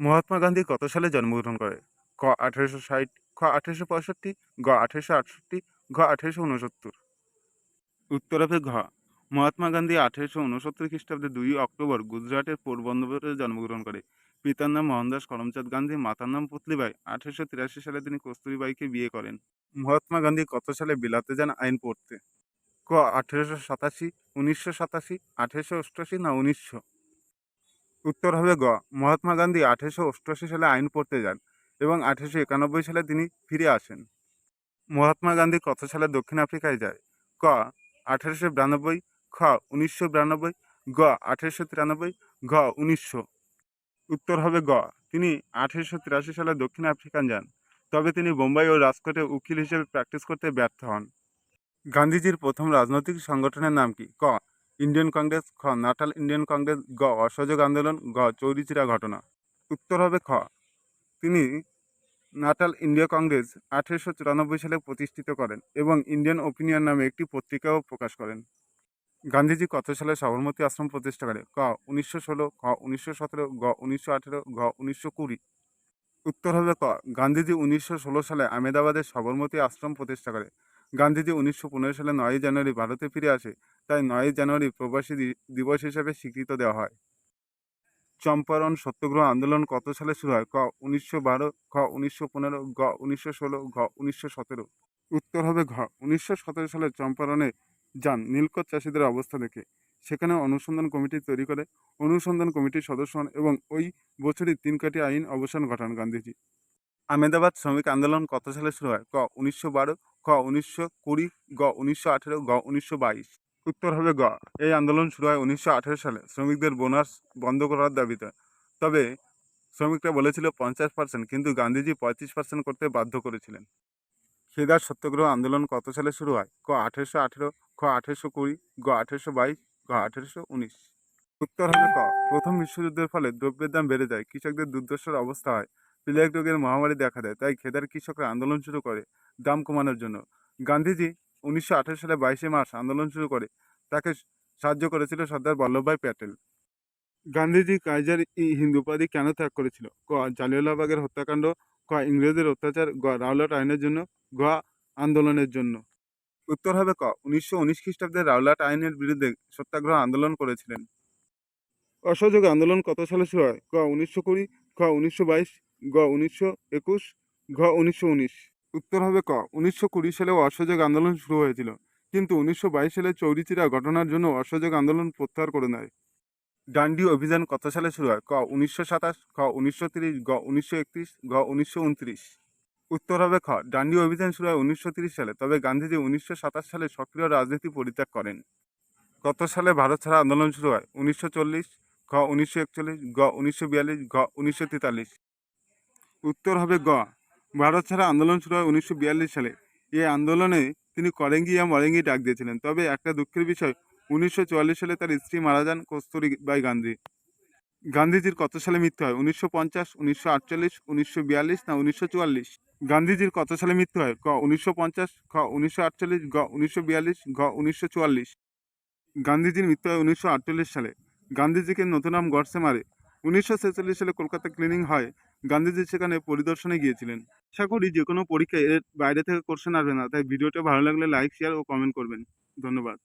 মহাত্মা গান্ধী কত সালে জন্মগ্রহণ করে? ক আঠেরোশো ষাট, খ আঠেরোশো পঁয়ষট্টি, গ আঠেরোশো আটষট্টি ঘ আঠেরোশো উনসত্তর উত্তর হবে ঘ। মহাত্মা গান্ধী আঠেরোশো উনসত্তর খ্রিস্টাব্দে দুই অক্টোবর গুজরাটের পোরবন্দরে জন্মগ্রহণ করে। পিতার নাম মোহনদাস করমচাঁদ গান্ধী, মাতার নাম পুতলিবাই আঠেরোশো তিরাশি সালে তিনি কস্তুরীবাইকে বিয়ে করেন। মহাত্মা গান্ধী কত সালে বিলাতে যান আইন পড়তে? ক আঠেরোশো সাতাশি, উনিশশো সাতাশি, আঠেরোশো অষ্টআশি না উনিশশো? উত্তর হবে গ। মহাত্মা গান্ধী আঠেরোশো অষ্টআশি সালে আইন পড়তে যান এবং আঠেরোশো একানব্বই সালে তিনি ফিরে আসেন। মহাত্মা গান্ধী কত সালে দক্ষিণ আফ্রিকায় যায়? ক, আঠেরোশো বিরানব্বই, খ, উনিশশো বিরানব্বই, গ, আঠেরোশো তিরানব্বই, ঘ, উনিশশো। উত্তর হবে গ। তিনি আঠেরোশো তিরাশি সালে দক্ষিণ আফ্রিকান যান। তবে তিনি বোম্বাই ও রাজকোটে উকিল হিসেবে প্র্যাকটিস করতে ব্যর্থ হন। গান্ধীজির প্রথম রাজনৈতিক সংগঠনের নাম কি? ক ইন্ডিয়ান কংগ্রেস, খ, নাটাল ইন্ডিয়ান কংগ্রেস, গ, অসহযোগ আন্দোলন, গ, চৌরিচিরা ঘটনা। উত্তর হবে খ। তিনি নাটাল ইন্ডিয়া কংগ্রেস আঠেরোশো চুরানব্বই সালে প্রতিষ্ঠিত করেন এবং ইন্ডিয়ান ওপিনিয়ন নামে একটি পত্রিকাও প্রকাশ করেন। গান্ধীজি কত সালে সবরমতী আশ্রম প্রতিষ্ঠা করে। ক, উনিশশো ষোলো, খ, উনিশশো সতেরো, গ, উনিশশো আঠেরো ঘ উনিশশো কুড়ি। উত্তর হবে ক। গান্ধীজি উনিশশো ষোলো সালে আহমেদাবাদে সবরমতী আশ্রম প্রতিষ্ঠা করে। গান্ধীজি উনিশশো পনেরো সালে নয়ই জানুয়ারি ভারতে ফিরে আসে, তাই নয়ই জানুয়ারি প্রবাসী দিবস হিসেবে স্বীকৃত দেওয়া হয়। চম্পারণ সত্যগ্রহ আন্দোলন কত সালে শুরু হয়? ক উনিশশো বারো খ উনিশশো পনেরো, গ উনিশশো ষোলো, ঘ উনিশশো সতেরো। উত্তর হবে ঘ। উনিশশো সতেরো সালে চম্পারণে যান নীলকর চাষিদের অবস্থা দেখে। সেখানে অনুসন্ধান কমিটি তৈরি করে। অনুসন্ধান কমিটির সদস্য হন এবং ওই বছরই তিন কাটি আইন অবসান ঘটান গান্ধীজি। আহমেদাবাদ শ্রমিক আন্দোলন কত সালে শুরু হয়? ক উনিশশো বারো ক উনিশশো কুড়ি, গ উনিশশো আঠেরো, গ উনিশশো বাইশ। উত্তর হবে গ। এই আন্দোলন শুরু হয় উনিশশো আঠেরো সালে। শ্রমিকদের বোনাস বন্ধ করার দাবিতে। তবে শ্রমিকরা বলেছিল পঞ্চাশ পার্সেন্ট কিন্তু গান্ধীজি পঁয়ত্রিশ পার্সেন্ট করতে বাধ্য করেছিলেন। খেদার সত্যাগ্রহ আন্দোলন কত সালে শুরু হয়? ক আঠেরোশো আঠেরো, খ আঠেরোশো কুড়ি, গ আঠেরোশো বাইশ, গ আঠেরোশো উনিশ। উত্তর হবে ক। প্রথম বিশ্বযুদ্ধের ফলে দ্রব্যের দাম বেড়ে যায়। কৃষকদের দুর্দশার অবস্থা হয়। প্লেগ রোগের মহামারী দেখা দেয়, তাই খেদার কৃষকরা আন্দোলন শুরু করে দাম কমানোর জন্য। গান্ধীজি উনিশশো আঠেরো সালে বাইশে মার্চ আন্দোলন শুরু করে, তাকে সাহায্য করেছিল সর্দার বল্লভভাই প্যাটেল। গান্ধীজি কাইজার হিন্দ উপাধি কেন ত্যাগ করেছিল? ক জালিয়ালাবাগের হত্যাকাণ্ড, ক, ইংরেজদের অত্যাচার, গ, রাওলাট আইনের জন্য গ আন্দোলনের জন্য। উত্তর হবে ক, উনিশশো উনিশ খ্রিস্টাব্দে রাওলাট আইনের বিরুদ্ধে সত্যাগ্রহ আন্দোলন করেছিলেন। অসহযোগ আন্দোলন কত সালে শুরু হয়? ক, উনিশশো কুড়ি, খ, উনিশশো বাইশ গ উনিশশো একুশ, ঘ উনিশশো উনিশ। উত্তর হবে ক। উনিশশো কুড়ি সালে অসহযোগ আন্দোলন শুরু হয়েছিল। কিন্তু উনিশশো বাইশ সালে চৌরিচিরা ঘটনার জন্য অসহযোগ আন্দোলন প্রত্যাহার করে নেয়। ডান্ডি অভিযান কত সালে শুরু হয়? ক উনিশশো সাতাশ খ উনিশশো তিরিশ গ উনিশশো একত্রিশ, ঘ উনিশশো উনত্রিশ। উত্তর হবে খ। ডান্ডি অভিযান শুরু হয় উনিশশো তিরিশ সালে। তবে গান্ধীজি উনিশশো সাতাশ সালে সক্রিয় রাজনীতি পরিত্যাগ করেন। কত সালে ভারত ছাড়া আন্দোলন শুরু হয়? উনিশশো চল্লিশ খ উনিশশো একচল্লিশ গ উনিশশো বিয়াল্লিশ, ঘ উনিশশো তেতাল্লিশ। উত্তর হবে গ। ভারত ছাড়া আন্দোলন শুরু হয় উনিশশো বিয়াল্লিশ সালে। এই আন্দোলনে তিনি করেঙ্গি ইয়া মরেঙ্গি ডাক দিয়েছিলেন। তবে একটা দুঃখের বিষয়, উনিশশো চুয়াল্লিশ সালে তার স্ত্রী মারা যান কস্তুরী বাই গান্ধী। গান্ধীজির কত সালে মৃত্যু হয়? উনিশশো পঞ্চাশ, উনিশশো আটচল্লিশ, উনিশশো বিয়াল্লিশ না উনিশশো চুয়াল্লিশ? গান্ধীজির কত সালে মৃত্যু হয়? ক উনিশশো পঞ্চাশ খ উনিশশো আটচল্লিশ গ উনিশশো বিয়াল্লিশ, ঘ, উনিশশো চুয়াল্লিশ। গান্ধীজির মৃত্যু হয় উনিশশো আটচল্লিশ সালে। গান্ধীজিকে নতুন নাম গডসে মারে। উনিশশো ছেচল্লিশ সালে কলকাতা ক্লিনিং হয়। গান্ধীজি সেখানে পরিদর্শনে গিয়েছিলেন। আশা করি যে কোনো পরীক্ষায় এর বাইরে থেকে কোশ্চেন আসবে না। তাই ভিডিওটা ভালো লাগলে লাইক শেয়ার ও কমেন্ট করবেন। ধন্যবাদ।